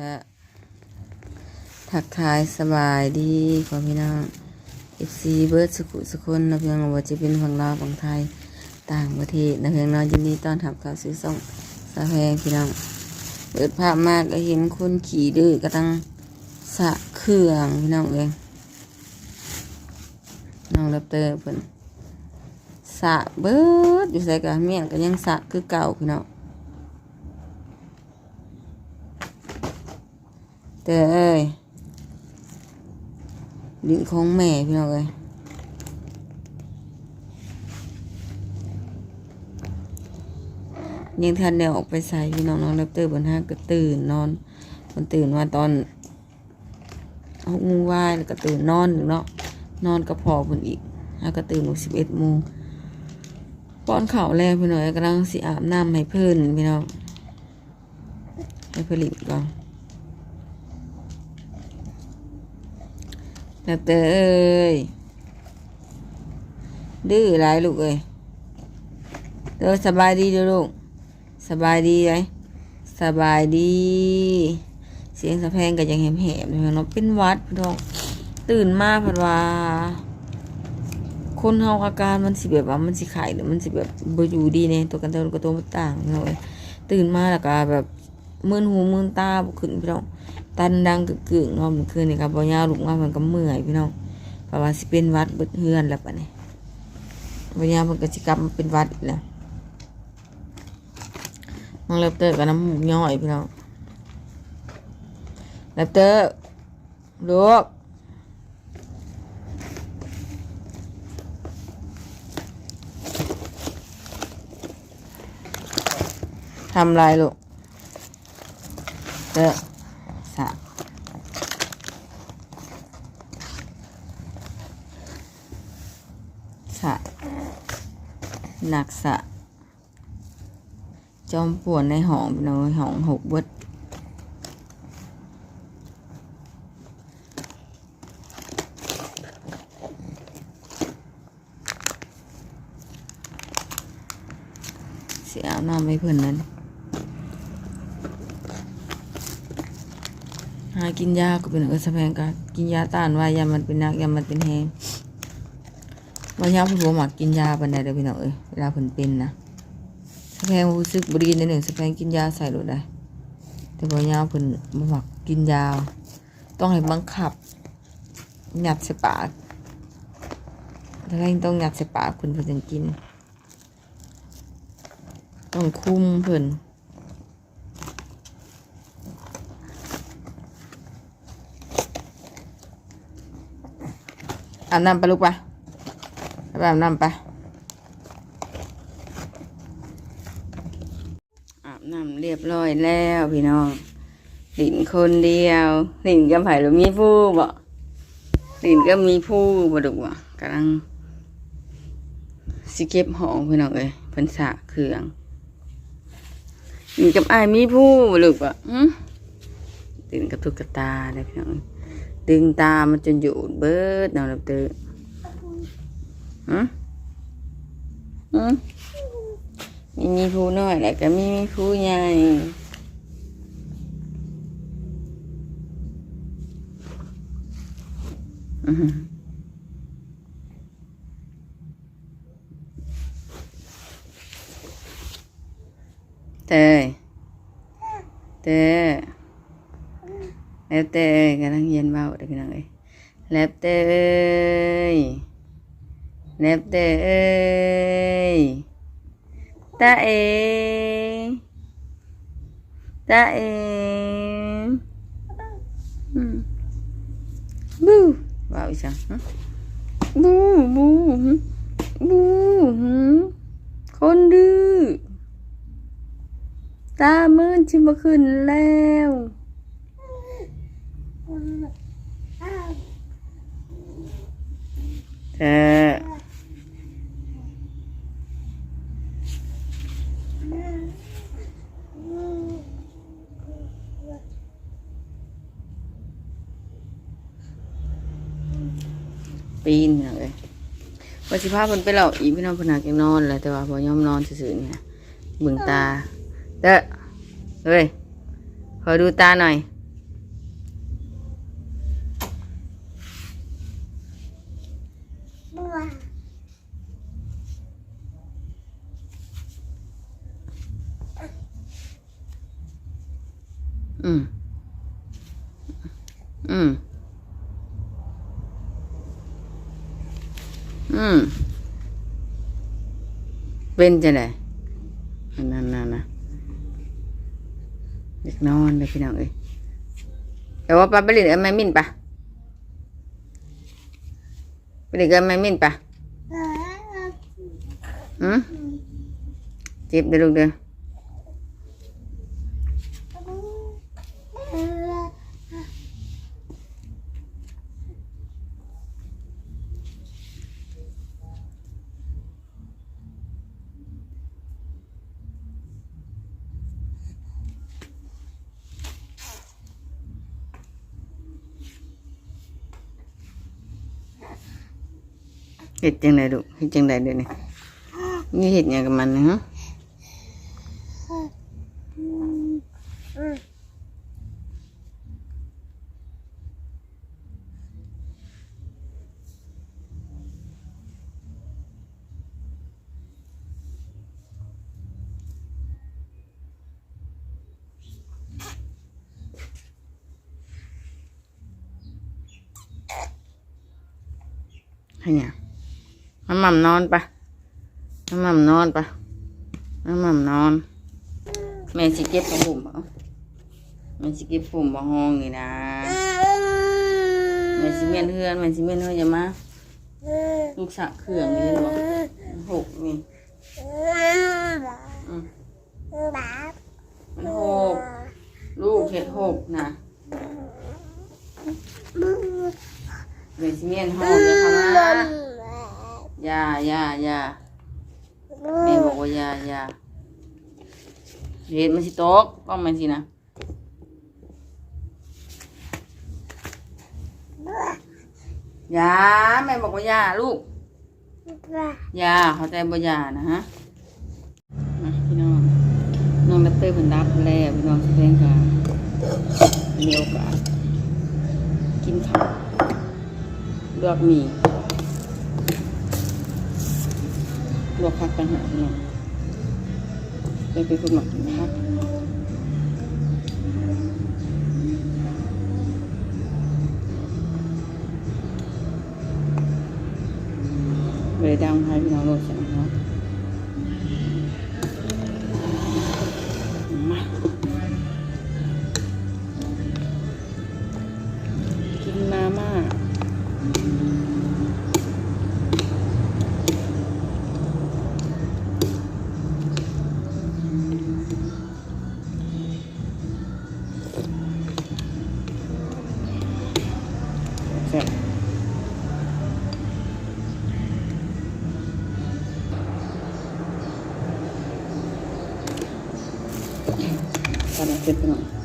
จะทักทายสบายดีพ่อพี่น้องเอฟซีเบิร์ดสุขุสุคนะเพียงว่าจะเป็นฝั่งลาวฝั่งไทยต่างประเทศนะเพียงน้อยยินดีต้อนรับเข้าสู่ส่องสะแพงพี่น้องเปิดภาพมากก็เห็นคนขี่ดื้อกำลังสะเครื่องพี่น้องเองน้องรับเตอร์เพิ่นสะเบิร์ดอยู่ใส่กับเมียนก็ยังสะคือเก่าพี่น้อง แต่เอ้ยดินของแม่พี่น้องเอ้ยยังทันเดียวออกไปใส่พี่น้องน้องแรปเตอร์บนห้างก็ตื่นนอนมันตื่นมาตอนหกโมงวายแล้วก็ตื่นนอนหนึ่งเนาะนอนก็พอเพิ่นอีกแล้วก็ตื่นหกสิบเอ็ดโมงป้อนข้าวแรงพี่น้องเอ้ยกำลังสิอาบน้ำให้เพิ่นพี่น้องให้ผลิตก่อน แล้วเตยดื้อหลายลูกเอ้ยเตอสบายดีเด้อลูก สบายดีไหมสบายดี เสียงสะแพงก็ยังแหบๆอยู่เนาะเป็นวัดพี่น้องตื่นมาเพราะว่า คนเฮาอาการมันสิแบบว่ามันสิไข้หรือมันสิแบบบ่อยู่ดีเนี่ยตัวกันเตนกับตัวมันต่างพี่น้องเอ้ยตื่นมาแล้วก็แบบมึนหูมึนตาบ่ขึ้นพี่น้อง ตันดังกึกกึกนาะเมื่อคืนนี่ครับบ่ยาวลุกมาเพิ่นก็เมื่อยพี่น้องเพราะว่าสิเป็นวัดเบิดเฮือนแล้วปะเนี่บ่ยาวเพิ่นก็สิกลับมาเป็นวัดอีกแล้วน้องเลปเตอร์กับน้ำหมูย่อยพี่น้องเลปเตอร์ลูกทำไรลูกเตอร์ สะสะหนักสะ จอมปวนในห้องพี่น้อยห้องหกเบิดเสียน้ำให้เพื่อนนั้น หากินยาก็เป็นเออสะแพงกันกินยาต้านไว้ยามันเป็นนักยามันเป็นแหงวันยาพี่บัวหมักกินยาปันใดเด้อพี่น้องเอ้ยเวลาเพิ่นเป็นนะสะแพงรู้สึกบดีในหนึ่งสะแพงกินยาใส่รถได้ แต่วันยาเพิ่นบ่หมักกินยา ต้องให้บังคับหยัดใส่ปากถ้าแพงต้องหยัดใส่ปากเพิ่นเพิ่นจึงกิน ต้องคุมเพิ่น อาบน้ำไปลูกไปไปอาบน้ำไปอาบน้ำเรียบร้อยแล้วพี่น้องหลินคนเดียวหลินก็ไผ่หรือมีผู้บ่หลินก็มีผู้บ่ดุบ่กำลังสิเก็บห้องพี่น้องเอ้ยเพิ่นสะเครื่องหลินกับอ้ายมีผู้บ่ลูกบ่หึหลินกับตุ๊กตาเลยพี่น้อง ดึงตามันจนอยู่เบิดนอนหลับตื่นฮะฮะมีมีผู้น้อยแหละก็มีมีผู้ใหญ่อือเตยเตย แล้วแต่กำลังเย็นเบาเด็กน้องเอ้ยแล้วแต่เอ้ยแล้วแต่เอ้ยตาเอตาเออืมบูว้าวอีสังบูบูหึบูหึคนดื้อตามื่นชิบขึ้นแล้ว เธอปีนเลยวันสิพาพิ่นไปเหล่าอีพี่น้องพนักยังนอนแหล้วแต่ว่าพอย่อมนอนซื่อๆนี่นะเบิ่งตาเด้อเฮ้ยขอดูตาหน่อย อืม อืม อืม เป็นจะไหนนั่นนั่นนะเด็กนอนเลยพี่น้องเอ้ยแต่ว่าปลาไปเล่นกับแม่มินปะไปเล่นกับแม่มินปะอืมเจ็บเด้อลูกเด้อ เห็ดจังไดลูกเห็ดจังไดเดี๋ยวนี้นี่เห็ดหยังกับมันนะฮะให้หยั งมาหม่ำนอนปะมาหม่ำนอนปะมาหม่ำนอน แม่สิเก็บผ้าห่มเอาแม่สิเก็บผ้าห่มมาห้องนี่นะแม่สิเมียนเฮือนแม่สิเมียนเฮือนอย่ามาลูกสะเครื่องนี่ห็นบ่หกนี่มันหกลูกเห็ดหกนะแม่สิเมียนห้องอย่าเข้ามา ย่าอย่าอย่าแม่บอกว่าอย่าอย่าเห็ดมันสิตกก็มันสินะอย่าแม่บอกว่าอย่าลูกยาเขาใจบ่ยานะฮะมาพี่น้องน้องดับเตอร์เพิ่นรับแล้วพี่น้องแสดงการมีโอกาสกินข้าวลวกหมี่ ลวกพักกันหาหน่อยจะไปเป็นคนหมักกินผักบริดังให้พี่น้องรู้ใช่ไหม ตอ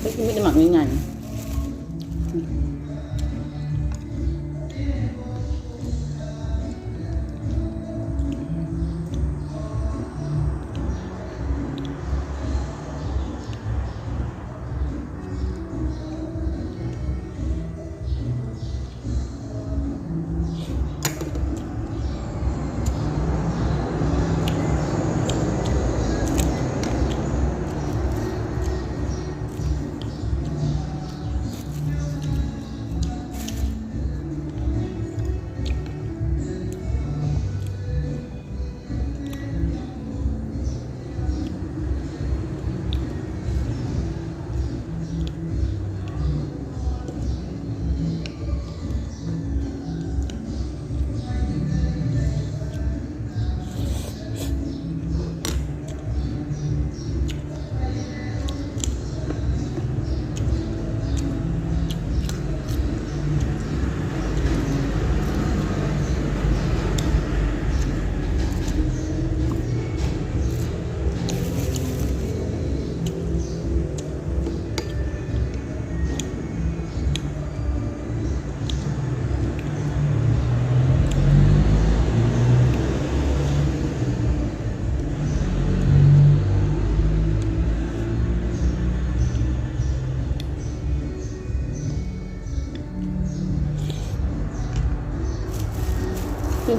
ไปหน่อยก็คือไม่ได้หมักง่ายค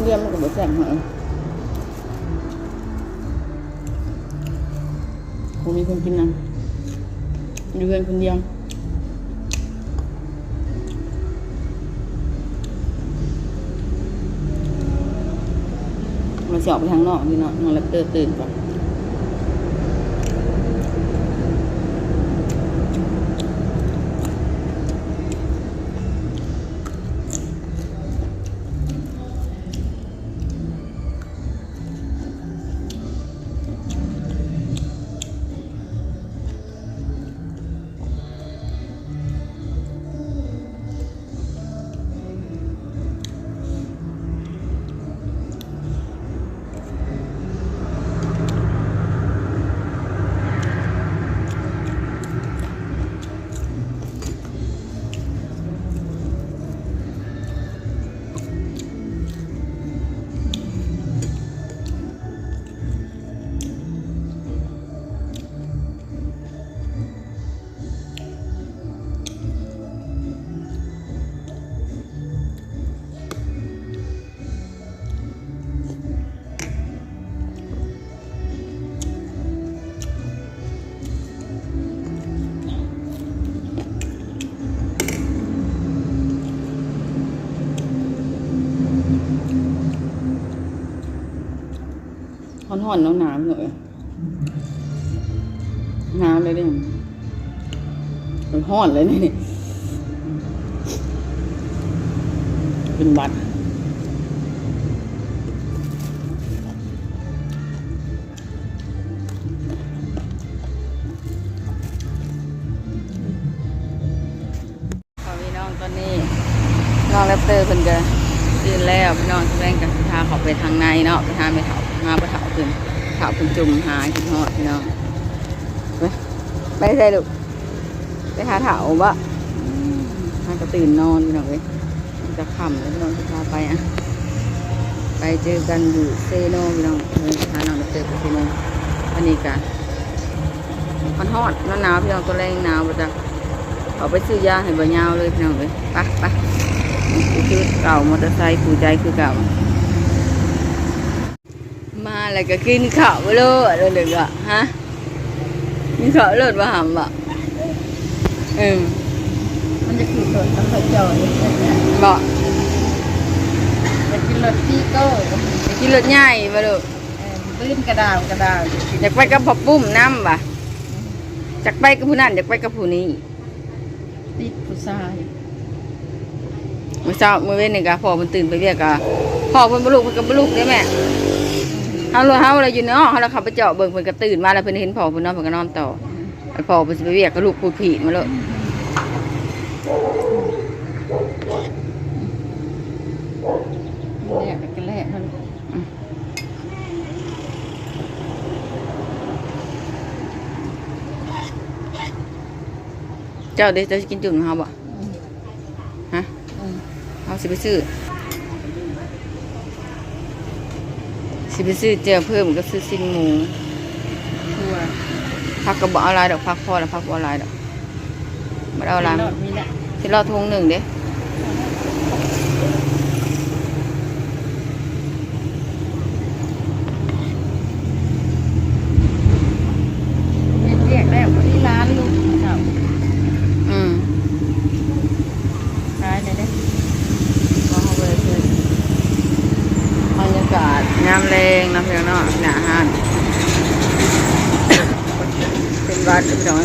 นเดียวมันก็บ่แซ่บเหรอคงมีคนกินนะอยู่เพียงคนเดียวมันจะออกไปทางนอกนี่เนาะนอนแล้วเตื่นตื่นก่อน ห่อนๆหนาวๆหน่อยหนาวเลยเนี่ยมันห่อนเลยนี่เป็นหวัดพี่น้องตอนนี้น้องแรปเตอร์เพิ่นก็ตื่นแล้วพี่น้องแสดงกับพาเขาไปทางในเนาะไปหาไปเถาหาไปเถา ขึ้นเถาขึ้นจุ่มหากินฮอดพี่น้องไปไปใส่ลูกไปหาเถาบ่หากระตื่นนอนพี่น้องเว้ยจะค่ำแล้วพี่น้องจะพาไปอะไปเจอกันอยู่เซโนพี่น้องเออพาน้องแรปเตอร์ไปเซโนวันนี้กันมันฮอดหนาวพี่น้องตัวแรงหนาวประจักเอาไปซื้อยาให้บ่ยาวเลยพี่น้องเลยไปไปคือเก่ามอเตอร์ไซค์ผู้ใจคือเก่า แล้วก็กินข้าวเลยเลยเลยอะฮะกินข้าวเลิศว่าหำบ่เออมันจะคือรถมันเคยจอดเนี่ยบ่มันเป็นรถที่โก้ไปกินรถใหญ่บ่ลูกเออตื้นกระดาวกระดาวอยากไปกับพ่อปุ้มน้ำบ่อยากไปกับผู้นั้นอยากไปกับผู้นี้ติดผู้ชายเมื่อเช้าเมื่อเว้นนี่ก็พ่อมันตื่นไปเรียกก็พ่อเพิ่นบ่ลุกเพิ่นก็บ่ลุกเด้แม่ เฮาเลยเฮาเลยอยู่เนาะเฮาเลยขับไปเจาะเบิ่งเพิ่นก็ตื่นมาแล้วเพิ่นเห็นพ่อเพิ่นนอนเพิ่นก็นอนต่อไอ้พ่อเพิ่นสิไปเวียกก็ลูกพูดผิดมาเลยแลกกันแลกมันเจ้าเดี๋ยวเจะกินจุ่มเฮาบ่ฮะอืมเฮาสิไปซื้อ สิไปซื้อเจียวเพิ่มก็ซื้อสิ้นหมูทัวพักก็บ่เอาหลายดอกพักพอแล้วพักบ่เอาหลายดอกบ่เอาหลายรถมีแหละสิรอทงหนึงเด้ เรียกแล้วที่ร้านลูกสาว อืม ขายได้ได้ ก็เฮาไปซื้อบรรยากาศยามแรงนะเพียงเนาะหน้าห้าน เป็นวัดพี่น้อง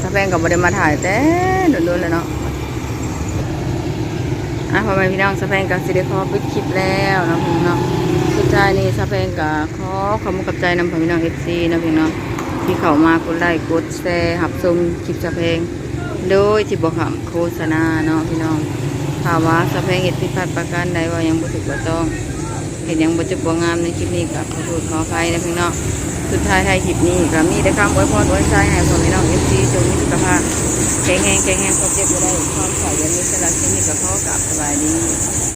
ถ้าแฟน กับบได้มาถ่ายแต่โดนๆเลยเนาะอะพ่อแม่พี่น้องสะแพงกับสิได้ขอปิดคลิปแล้วนะพี่น้องสุดท้ายนี้สะแพงกับขอขอบคุณกับใจนำพ่อพี่น้องเอฟซีนะพี่น้องที่เข้ามากดไลค์กดแชร์หับชมคลิปสะแพงโดยที่บอกคำโฆษณาเนาะพี่น้องถ้าว่าสะแพงเห็ดผิพาดประการใดว่ายังบ่ถูกบ่ต้องเห็นยังบ่จุบบ่งามในคลิปนี้กับขอโทษขออภัยนะพี่น้อง สุดท้ายไทยหิบนี้ก็มีแต่คำอวยพรอวยใจให้พ่อแม่น้องเอฟซีจงมีสุขภาพแข็งแรงแข็งแรงความเจ็บบ่ได้ความใส่ยันมีสละสิ่งนี้ก็ขอกับสบายดี